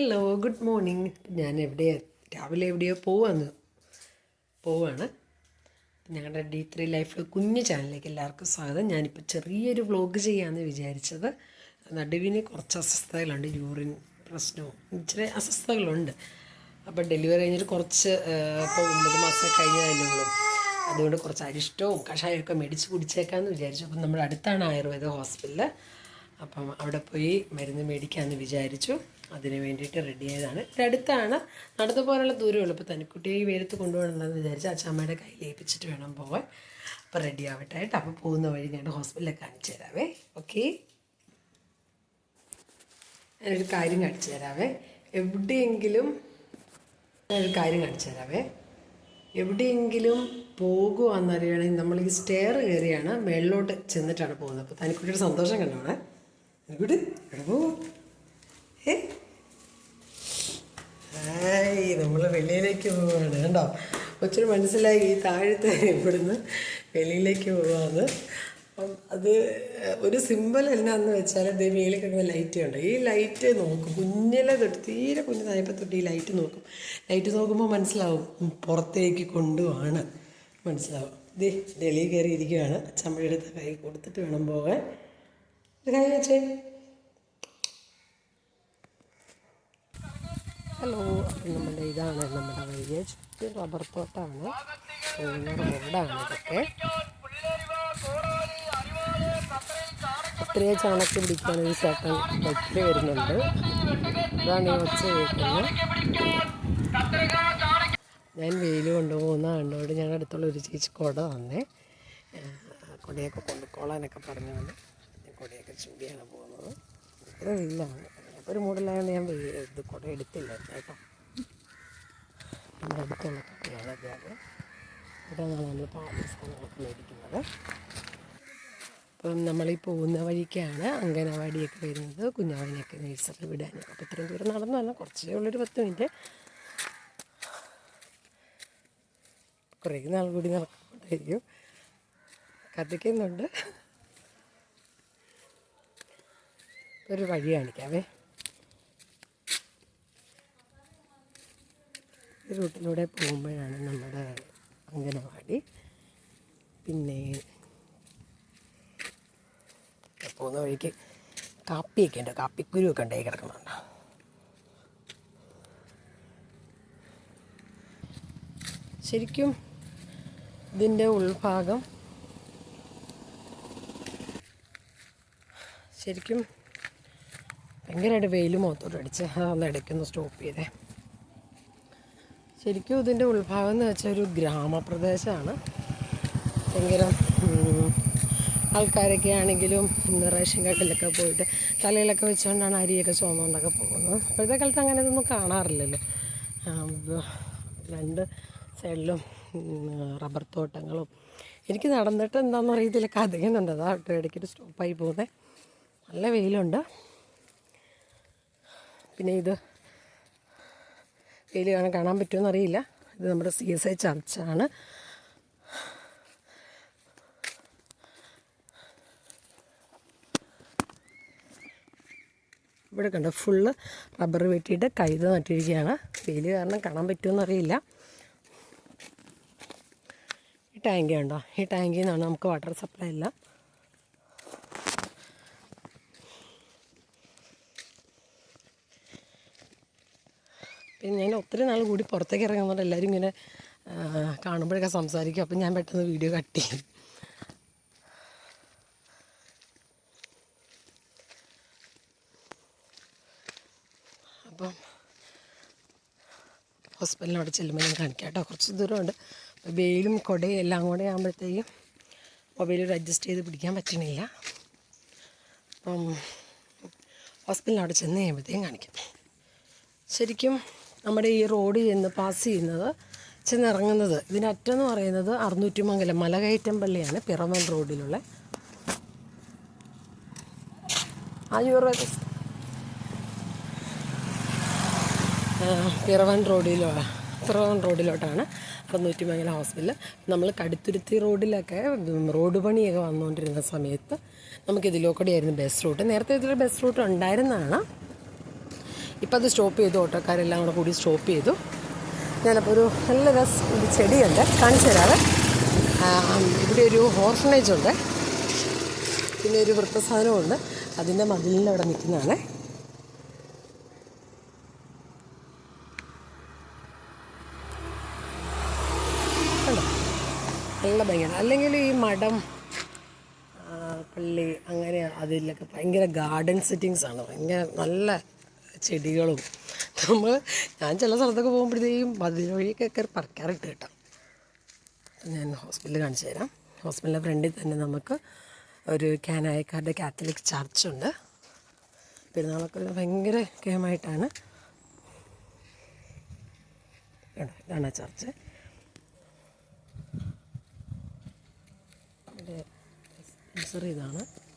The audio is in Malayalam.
ഹലോ ഗുഡ് മോർണിംഗ് ഞാൻ എവിടെയാ രാവിലെ എവിടെയോ പോവാന്ന്. പോവാണ്. ഞങ്ങളുടെ ഡി ത്രീ ലൈഫ് കുഞ്ഞു ചാനലിലേക്ക് എല്ലാവർക്കും സ്വാഗതം. ഞാനിപ്പോൾ ചെറിയൊരു വ്ലോഗ് ചെയ്യാമെന്ന് വിചാരിച്ചത്. നടുവിന് കുറച്ച് അസ്വസ്ഥതകളുണ്ട് യൂറിൻ പ്രശ്നവും. ഇച്ചിരി അസ്വസ്ഥതകളുണ്ട്. അപ്പോൾ ഡെലിവറി കഴിഞ്ഞിട്ട് കുറച്ച് ഇപ്പോൾ ഒമ്പത് മാസം കഴിഞ്ഞതല്ലേ ഉള്ളൂ. അതുകൊണ്ട് കുറച്ച് അരിഷ്ടവും കഷായമൊക്കെ മേടിച്ച് കുടിച്ചേക്കാമെന്ന് വിചാരിച്ചു. അപ്പം നമ്മുടെ അടുത്താണ് ആയുർവേദ ഹോസ്പിറ്റൽ അപ്പം അവിടെ പോയി മരുന്ന് മേടിക്കാമെന്ന് വിചാരിച്ചു. അതിന് വേണ്ടിയിട്ട് റെഡി ആയതാണ്. ഇവിടെ അടുത്താണ്. നടന്നു പോകാനുള്ള ഇപ്പോൾ അപ്പോൾ തനിക്കുട്ടിയെ ഈ വെയിലത്ത് കൊണ്ടുപോകണമെന്ന് വിചാരിച്ച് അച്ഛമ്മയുടെ കയ്യിൽ ഏൽപ്പിച്ചിട്ട് വേണം പോവാൻ. അപ്പോൾ റെഡി ആവട്ടെ കേട്ടോ. അപ്പോൾ പോകുന്ന വഴി ഞാൻ ഹോസ്പിറ്റലിൽ കാണിച്ചു തരാവേ. ഓക്കെ ഞാനൊരു കാര്യം കാണിച്ചു തരാവേ. എവിടെയെങ്കിലും ഞാനൊരു കാര്യം കാണിച്ചു തരാവേ. എവിടെയെങ്കിലും പോകുവാന്നറിയണമെങ്കിൽ നമ്മൾ ഈ സ്റ്റെയർ കയറിയാണ് മേളിലോട്ട് ചെന്നിട്ടാണ് പോകുന്നത്. അപ്പോൾ തനിക്കുട്ടിയുടെ സന്തോഷം കണ്ടോണേ. തനിക്കുട്ടി എവിടെ പോകും ഹായ് നമ്മൾ വെളിയിലേക്ക് പോവാണ് കണ്ടോ? ഒത്തിരി മനസ്സിലായി ഈ താഴത്തെ ഇവിടുന്ന് വെളിയിലേക്ക് പോവാന്ന്. അപ്പം അത് ഒരു സിമ്പിൾ എന്നാന്ന് വെച്ചാൽ ദേവിയിൽ കിടക്കുന്ന ലൈറ്റ് ഉണ്ട് ഈ ലൈറ്റ് നോക്കും. കുഞ്ഞിലെ തൊട്ട് തീരെ കുഞ്ഞിതായപ്പോൾ തൊട്ട് ഈ ലൈറ്റ് നോക്കും. ലൈറ്റ് നോക്കുമ്പോൾ മനസ്സിലാവും. പുറത്തേക്ക് കൊണ്ടുപോവാണ്. മനസ്സിലാവും. ദേ ഡൽഹി കയറി ഇരിക്കുകയാണ് ചമ്മയുടെ അടുത്ത് കൈ കൊടുത്തിട്ട് വേണം പോകാൻ. ഇത് കൈ വെച്ചേ. ഹലോ നമ്മുടെ ഇതാണ് നമ്മുടെ വഴിയെ ചുറ്റും റബ്ബർ തോട്ടാണ്. റോഡാണ് ഇതൊക്കെ. ഒത്തിരി ചാണക്ക് പിടിക്കാൻ ഒരു ചേട്ടൻ ബൈക്കിൽ വരുന്നുണ്ട്. ഇതാണ് ഈ ഒച്ച കേൾക്കുന്നത്. ഞാൻ വെയിൽ കൊണ്ടുപോകുന്ന കണ്ടോട് ഞാൻ അടുത്തുള്ള ഒരു ചേച്ചി കുട തന്നേ. കൊടിയൊക്കെ കൊണ്ടുപോകാനൊക്കെ പറഞ്ഞു വന്നു കൊടിയൊക്കെ ചൂടിയാണ് പോകുന്നത്. ഭയങ്കര വെയിലാണ് ഒരു മൂടലായതുകൊണ്ട് ഞാൻ ഇത് കുട എടുത്തില്ല കേട്ടോ. നമ്മുടെ അടുത്തുള്ള ഇവിടെ നിന്നാണ് നമ്മൾ പാൽ മേടിക്കുന്നത്. അപ്പം നമ്മളീ പോകുന്ന വഴിക്കാണ് അംഗനവാടിയൊക്കെ വരുന്നത്. കുഞ്ഞാവിനെയൊക്കെ നേഴ്സറിൽ വിടാൻ അപ്പോൾ ഇത്രയും ദൂരം നടന്നല്ല കുറച്ചേ ഉള്ളൊരു പത്ത് മിനിറ്റ്. കുറേ നാൾ കൂടി നടക്കുന്നുണ്ടായിരിക്കും കത്തിക്കുന്നുണ്ട്. ഒരു വഴി കാണിക്കാവേ. റൂട്ടിലൂടെ പോകുമ്പോഴാണ് നമ്മുടെ അംഗനവാടി. പിന്നെ പോകുന്ന വഴിക്ക് കാപ്പിയൊക്കെ ഉണ്ട്. കാപ്പിക്കുരുവൊക്കെ ഉണ്ടായി കിടക്കുന്നുണ്ട്? ശരിക്കും ഇതിന്റെ ഉൾഭാഗം ശരിക്കും ഭയങ്കരമായിട്ട് വെയിൽ മുഖത്തോട്ട് അടിച്ച് അതൊന്ന് ഇടയ്ക്കൊന്ന് സ്റ്റോപ്പ് ചെയ്തേ. ശരിക്കും ഇതിന്റെ ഉൾഭാഗം എന്ന് വെച്ചാൽ ഒരു ഗ്രാമപ്രദേശമാണ്. ഭയങ്കര ആൾക്കാരൊക്കെ ആണെങ്കിലും റേഷൻ കാട്ടിലൊക്കെ പോയിട്ട് തലയിലൊക്കെ വെച്ചുകൊണ്ടാണ് അരിയൊക്കെ ചുമന്നുകൊണ്ടൊക്കെ പോകുന്നത്. ഇപ്പോഴത്തെ കാലത്ത് അങ്ങനെ ഇതൊന്നും കാണാറില്ലല്ലോ. രണ്ട് സൈഡിലും റബ്ബർ തോട്ടങ്ങളും. എനിക്ക് നടന്നിട്ട് എന്താണെന്ന് അറിയത്തില്ല. കഥകുന്നുണ്ട് അതാ കേട്ടോ ഇടയ്ക്കൊരു സ്റ്റോപ്പായി പോകുന്നത് നല്ല വെയിലുണ്ട്. പിന്നെ ഇത് വെയിൽ കാണാൻ കാണാൻ പറ്റുമെന്ന് അറിയില്ല. ഇത് നമ്മുടെ സി എസ് ഐ ചർച്ചാണ്. ഇവിടെ കണ്ട ഫുള്ള് റബ്ബർ വെട്ടിയിട്ട് കൈത നട്ടിരിക്കുകയാണ്. വെയിൽ കാരണം കാണാൻ പറ്റുമെന്ന് അറിയില്ല. ഈ ടാങ്കി ഉണ്ടോ ഈ ടാങ്കിൽ നിന്നാണ് നമുക്ക് വാട്ടർ സപ്ലൈ എല്ലാം. പിന്നെ ഞാൻ ഒത്തിരി നാൾ കൂടി പുറത്തേക്ക് ഇറങ്ങുന്നുണ്ട് എല്ലാവരും ഇങ്ങനെ കാണുമ്പോഴൊക്കെ സംസാരിക്കും. അപ്പം ഞാൻ പെട്ടെന്ന് വീഡിയോ കട്ട് ചെയ്യും. അപ്പം ഹോസ്പിറ്റലിൽ അവിടെ ചെല്ലുമ്പോൾ ഞാൻ കാണിക്കാം കേട്ടോ. കുറച്ച് ദൂരമുണ്ട്. അപ്പോൾ വെയിലും കൊടയും എല്ലാം കൂടെ ആകുമ്പോഴത്തേക്കും ഒരു അഡ്ജസ്റ്റ് ചെയ്ത് പിടിക്കാൻ പറ്റണില്ല. അപ്പം ഹോസ്പിറ്റലിൽ അവിടെ ചെന്ന് കഴിയുമ്പോഴത്തേക്കും കാണിക്കാം. ശരിക്കും നമ്മുടെ ഈ റോഡിൽ നിന്ന് പാസ് ചെയ്യുന്നത് ചെന്നിറങ്ങുന്നത്. എന്ന് പറയുന്നത് അറുന്നൂറ്റിമംഗലം മലകയറ്റം പള്ളിയാണ് പിറവൻ റോഡിലുള്ള ആയുർവേദ പിറവൻ റോഡിലോ പിറവൻ റോഡിലോട്ടാണ് അറുന്നൂറ്റിമംഗലം ഹോസ്പിറ്റൽ നമ്മൾ കടുത്തുരുത്തി റോഡിലൊക്കെ റോഡ് പണിയൊക്കെ വന്നുകൊണ്ടിരുന്ന സമയത്ത് നമുക്ക് ഇതിലൂടെയായിരുന്നു ബസ് റൂട്ട്. നേരത്തെ ഇതിൽ ബസ് റൂട്ട് ഉണ്ടായിരുന്നതാണ്. ഇപ്പം അത് സ്റ്റോപ്പ് ചെയ്തു ഓട്ടോക്കാരെല്ലാം കൂടെ കൂടി സ്റ്റോപ്പ് ചെയ്തു. ഞാനപ്പോൾ ഒരു നല്ല രസ ഒരു ചെടിയുണ്ട്. കാണിച്ചു തരാതെ ഇവിടെ ഒരു ഓർഫനേജ് ഉണ്ട്. പിന്നെ ഒരു വൃത്തസാധനമുണ്ട് അതിന്റെ മതിലിന്റെ അവിടെ നിൽക്കുന്നതാണ്. നല്ല ഭംഗിയാണ്. അല്ലെങ്കിൽ ഈ മഠം പള്ളി അങ്ങനെ അതിലൊക്കെ ഭയങ്കര ഗാർഡൻ സെറ്റിങ്സ് ആണ്. ഭയങ്കര നല്ല ചെടികളും. നമ്മൾ ഞാൻ ചില സ്ഥലത്തൊക്കെ പോകുമ്പോഴത്തേക്കും മതിൽ വഴിയൊക്കെ കയറി പറിക്കാറിട്ട് കേട്ടോ. ഞാൻ ഹോസ്പിറ്റലിൽ കാണിച്ചു തരാം. ഹോസ്പിറ്റലിന്റെ ഫ്രണ്ടിൽ തന്നെ നമുക്ക് ഒരു കാനായക്കാരുടെ കാത്തലിക് ചർച്ചുണ്ട് പെരുന്നാളൊക്കെ ഭയങ്കര കേമായിട്ടാണ് ഇതാണ് ആ ചർച്ച് ഇതാണ്.